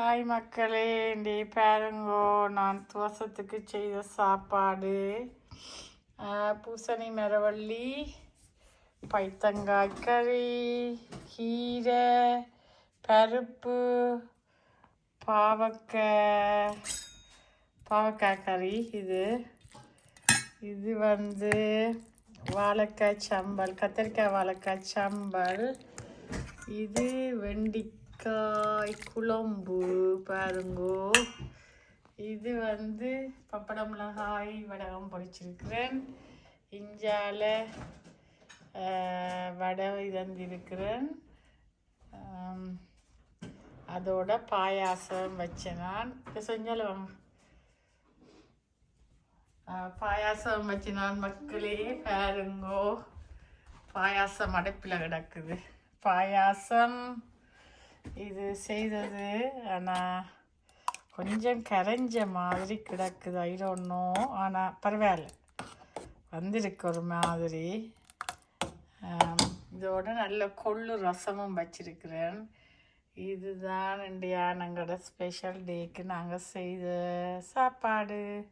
Hi மக்களே இன்றைய பாருங்கோ நான் துவசத்துக்கு செய்த சாப்பாடு. பூசணி மரவள்ளி பைத்தங்காய் கறி கீரை பருப்பு பாவக்காய் பாவக்காய் கறி இது. இது வந்து வாழைக்காய் சம்பல் கத்திரிக்காய் வாழைக்காய் சம்பல். இது வெண்டிக்காய் குழம்பு பாருங்கோ. இது வந்து பப்பட மிளகாய் வடகம் பொடிச்சிருக்கிறேன். இஞ்சால வடை இதந்திருக்கிறேன் அதோட பாயாசம் வச்சேன் நான். இதை செஞ்சாலும் பாயாசம் வச்சு நான் மக்களே பாருங்கோ. பாயாசம் அடைப்பில் கிடக்குது. பாயாசம் இது செய்தது. ஆனால் கொஞ்சம் கரைஞ்ச மாதிரி கிடக்குது. ஐரோன்னும் ஆனால் பரவாயில்ல. வந்திருக்கு ஒரு மாதிரி. இதோட நல்ல கொள்ளு ரசமும் வச்சிருக்கிறேன். இதுதான் இண்டியா எங்களோட ஸ்பெஷல் டேக்கு நாங்கள் செய்த சாப்பாடு.